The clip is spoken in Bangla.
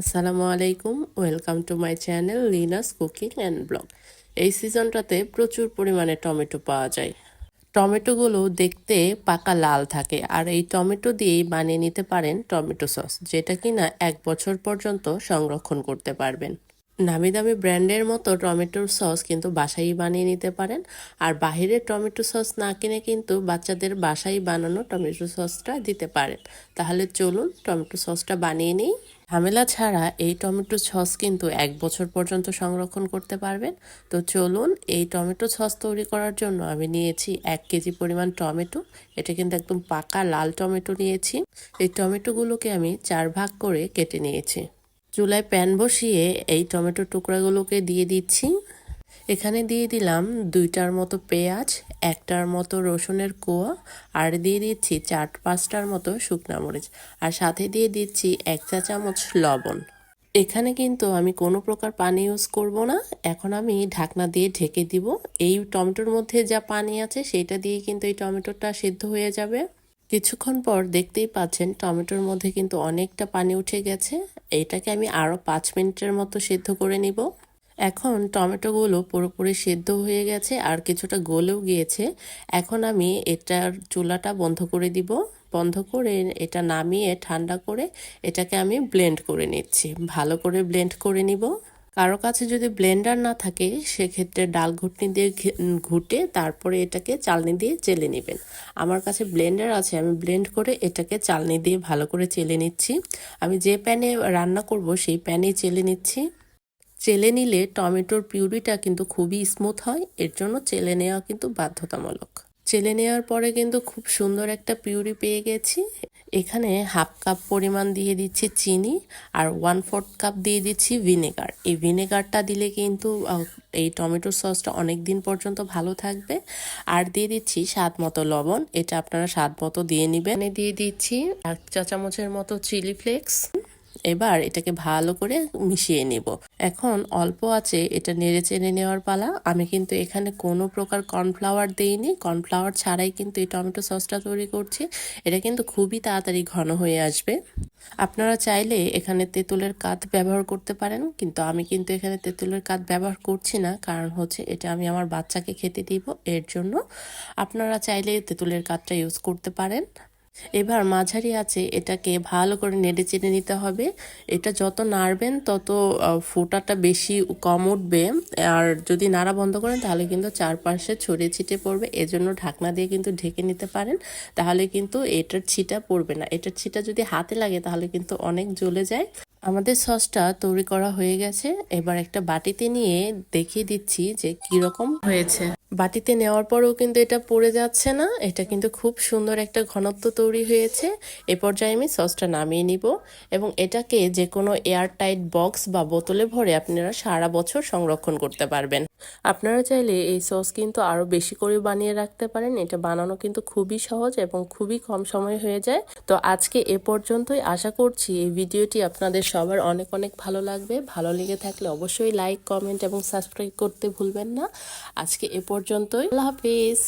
আসসালামু আলাইকুম, welcome to my channel Lina's cooking and blog. এই সিজনটাতে প্রচুর পরিমাণে টমেটো পাওয়া যায়। টমেটোগুলো দেখতে পাকা লাল থাকে, আর এই টমেটো দিয়েই বানিয়ে নিতে পারেন টমেটো সস, যেটা কিনা এক বছর পর্যন্ত সংরক্ষণ করতে পারবেন। নামি দামি ব্র্যান্ডের মতো টমেটোর সস কিন্তু বাসায় বানিয়ে নিতে পারেন। আর বাহিরের টমেটো সস না কিনে কিন্তু বাচ্চাদের বাসায় বানানো টমেটো সসটা দিতে পারেন। তাহলে চলুন টমেটো সসটা বানিয়ে নিই। ঝামেলা ছাড়া এই টমেটো সস কিন্তু এক বছর পর্যন্ত সংরক্ষণ করতে পারবেন। তো চলুন এই টমেটো সস তৈরি করার জন্য আমি নিয়েছি এক কেজি পরিমাণ টমেটো। এটা কিন্তু একদম পাকা লাল টমেটো নিয়েছি। এই টমেটোগুলোকে আমি চার ভাগ করে কেটে নিয়েছি। চুলায় প্যান বসিয়ে এই টমেটো টুকরাগুলোকে দিয়ে দিচ্ছি। এখানে দিয়ে দিলাম দুইটার মতো পেঁয়াজ, একটার মতো রসুনের কোয়া, আর দিয়ে দিচ্ছি চার পাঁচটার মতো শুকনা মরিচ, আর সাথে দিয়ে দিচ্ছি এক চা চামচ লবণ। এখানে কিন্তু আমি কোনো প্রকার পানি ইউজ করব না। এখন আমি ঢাকনা দিয়ে ঢেকে দিব। এই টমেটোর মধ্যে যা পানি আছে, সেটা দিয়ে কিন্তু এই টমেটোটা সিদ্ধ হয়ে যাবে। কিছুক্ষণ পর দেখতেই পাচ্ছেন টমেটোর মধ্যে কিন্তু অনেকটা পানি উঠে গেছে। এটাকে আমি আরও পাঁচ মিনিটের মতো সেদ্ধ করে নিব। এখন টমেটোগুলো পুরোপুরি সেদ্ধ হয়ে গেছে আর কিছুটা গলেও গিয়েছে। এখন আমি এটার চুলাটা বন্ধ করে দিব। বন্ধ করে এটা নামিয়ে ঠান্ডা করে এটাকে আমি ব্লেন্ড করে নিচ্ছি। ভালো করে ব্লেন্ড করে নিব। কারও কাছে যদি ব্লেন্ডার না থাকে, সেক্ষেত্রে ডাল ঘুটনি দিয়ে ঘুটে তারপরে এটাকে চালনি দিয়ে চেলে নেবেন। আমার কাছে ব্লেন্ডার আছে, আমি ব্লেন্ড করে এটাকে চালনি দিয়ে ভালো করে চেলে নিচ্ছি। আমি যে প্যানে রান্না করব, সেই প্যানে চেলে নিচ্ছি। চেলে নিলে টমেটোর পিউরিটা কিন্তু খুবই স্মুথ হয়, এর জন্য চেলে নেওয়া কিন্তু বাধ্যতামূলক। চেলে নেওয়ার পরে কিন্তু খুব সুন্দর একটা পিউরি পেয়ে গেছি। এখানে হাফ কাপ পরিমাণ দিয়ে দিচ্ছি চিনি আর ওয়ান ফোর্থ কাপ দিয়ে দিচ্ছি ভিনেগার এই ভিনেগারটা দিলে কিন্তু এই টমেটো সসটা অনেক দিন পর্যন্ত ভালো থাকবে। আর দিয়ে দিচ্ছি স্বাদ মতো লবণ। এটা আপনারা স্বাদ মতো দিয়ে নেবেন। দিয়ে দিচ্ছি এক চা চামচের মতো চিলি ফ্লেক্স এবার এটাকে ভালো করে মিশিয়ে নেব। এখন অল্প আছে, এটা নেড়ে চেড়ে নেওয়ার পালা। আমি কিন্তু এখানে কোনো প্রকার কর্নফ্লাওয়ার দেইনি। কর্নফ্লাওয়ার ছাড়াই কিন্তু এই টমেটো সসটা তৈরি করছি। এটা কিন্তু খুবই তাড়াতাড়ি ঘন হয়ে আসবে। আপনারা চাইলে এখানে তেঁতুলের কাঠ ব্যবহার করতে পারেন, কিন্তু আমি কিন্তু এখানে তেঁতুলের কাঠ ব্যবহার করছি না। কারণ হচ্ছে এটা আমি আমার বাচ্চাকে খেতে দিব, এর জন্য। আপনারা চাইলে তেঁতুলের কাঠটা ইউজ করতে পারেন। এবার মাঝারি আছে, এটাকে ভালো করে নেড়ে চেড়ে নিতে হবে। এটা যত নাড়বেন, তত ফোটাটা বেশি কম উঠবে। আর যদি নাড়া বন্ধ করেন, তাহলে কিন্তু চারপাশে ছড়িয়ে ছিটে পড়বে। এজন্য ঢাকনা দিয়ে কিন্তু ঢেকে নিতে পারেন। তাহলে কিন্তু এটার ছিটা পড়বে না। এটার ছিটা যদি হাতে লাগে, তাহলে কিন্তু অনেক জ্বলে যায়। আমাদের সসটা তৈরি করা হয়ে গেছে। এবার একটা বাটিতে নিয়ে দেখিয়ে দিচ্ছি যে কীরকম হয়েছে। বাটিতে নেওয়ার পরেও কিন্তু এটা পড়ে যাচ্ছে না। এটা কিন্তু খুব সুন্দর একটা ঘনত্ব তৈরি হয়েছে। এ পর্যায়ে আমি সসটা নামিয়ে নিব এবং এটাকে যে কোনো এয়ারটাইট বক্স বা বোতলে ভরে আপনারা সারা বছর সংরক্ষণ করতে পারবেন। আপনারা চাইলে এই সস কিন্তু আরও বেশি করে বানিয়ে রাখতে পারেন। এটা বানানো কিন্তু খুবই সহজ এবং খুবই কম সময় হয়ে যায়। তো আজকে এ পর্যন্তই। আশা করছি এই ভিডিওটি আপনাদের সবার অনেক অনেক ভালো লাগবে। ভালো লেগে থাকলে অবশ্যই লাইক, কমেন্ট এবং সাবস্ক্রাইব করতে ভুলবেন না। আজকে এ পর্যন্তই। আল্লাহ হাফিজ।